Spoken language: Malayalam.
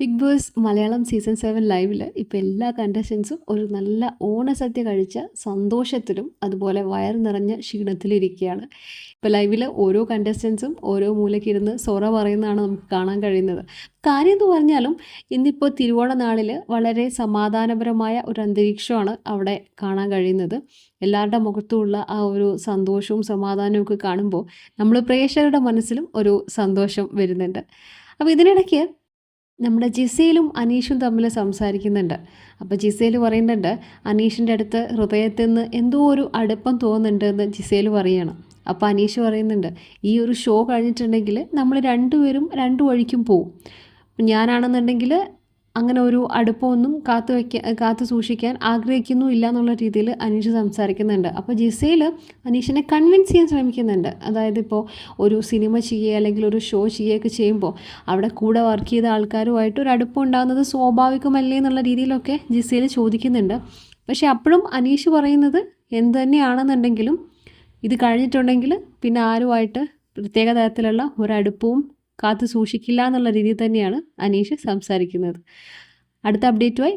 Big Boss Malayalam season seven ലൈവിൽ ഇപ്പോൾ എല്ലാ കണ്ടസ്റ്റൻസും ഒരു നല്ല ഓണസദ്യ കഴിച്ച സന്തോഷത്തിലും അതുപോലെ വയർ നിറഞ്ഞ ക്ഷീണത്തിലിരിക്കുകയാണ്. ഇപ്പോൾ ലൈവിൽ ഓരോ കണ്ടസ്റ്റൻസും ഓരോ മൂലക്കിരുന്ന് സൊറ പറയുന്നതാണ് നമുക്ക് കാണാൻ കഴിയുന്നത്. കാര്യം എന്ന് പറഞ്ഞാലും ഇന്നിപ്പോൾ തിരുവോണ നാളിൽ വളരെ സമാധാനപരമായ ഒരു അന്തരീക്ഷമാണ് അവിടെ കാണാൻ കഴിയുന്നത്. എല്ലാവരുടെ മുഖത്തുമുള്ള ആ ഒരു സന്തോഷവും സമാധാനവും ഒക്കെ കാണുമ്പോൾ നമ്മൾ പ്രേക്ഷകരുടെ മനസ്സിലും ഒരു സന്തോഷം വരുന്നുണ്ട്. അപ്പോൾ ഇതിനിടയ്ക്ക് നമ്മുടെ ജിസയിലും അനീഷും തമ്മിൽ സംസാരിക്കുന്നുണ്ട്. അപ്പോൾ ജിസയിൽ പറയുന്നുണ്ട് അനീഷിന്റെ അടുത്ത് ഹൃദയത്തിൽ നിന്ന് എന്തോ ഒരു അടുപ്പം തോന്നുന്നുണ്ട് എന്ന് ജിസയിൽ പറയണം. അപ്പോൾ അനീഷ് പറയുന്നുണ്ട് ഈ ഒരു ഷോ കഴിഞ്ഞിട്ടുണ്ടെങ്കിൽ നമ്മൾ രണ്ടുപേരും രണ്ടു വഴിക്കും പോവും. ഞാനാണെന്നുണ്ടെങ്കിൽ അങ്ങനെ ഒരു അടുപ്പമൊന്നും കാത്തു വയ്ക്കാൻ കാത്തു സൂക്ഷിക്കാൻ ആഗ്രഹിക്കുന്നു ഇല്ല എന്നുള്ള രീതിയിൽ അനീഷ് സംസാരിക്കുന്നുണ്ട്. അപ്പോൾ ജിസയിൽ അനീഷിനെ കൺവിൻസ് ചെയ്യാൻ ശ്രമിക്കുന്നുണ്ട്. അതായത് ഇപ്പോൾ ഒരു സിനിമ ചെയ്യുക അല്ലെങ്കിൽ ഒരു ഷോ ചെയ്യുകയൊക്കെ ചെയ്യുമ്പോൾ അവിടെ കൂടെ വർക്ക് ചെയ്ത ആൾക്കാരുമായിട്ട് ഒരു അടുപ്പം ഉണ്ടാകുന്നത് സ്വാഭാവികമല്ലേ എന്നുള്ള രീതിയിലൊക്കെ ജിസയിൽ ചോദിക്കുന്നുണ്ട്. പക്ഷേ അപ്പോഴും അനീഷ് പറയുന്നത് എന്ത് തന്നെയാണെന്നുണ്ടെങ്കിലും ഇത് കഴിഞ്ഞിട്ടുണ്ടെങ്കിൽ പിന്നെ ആരുമായിട്ട് പ്രത്യേക തരത്തിലുള്ള ഒരടുപ്പവും കാത്തു സൂക്ഷിക്കില്ല എന്നുള്ള രീതിയിൽ തന്നെയാണ് അനീഷ് സംസാരിക്കുന്നത്. അടുത്ത അപ്ഡേറ്റുമായി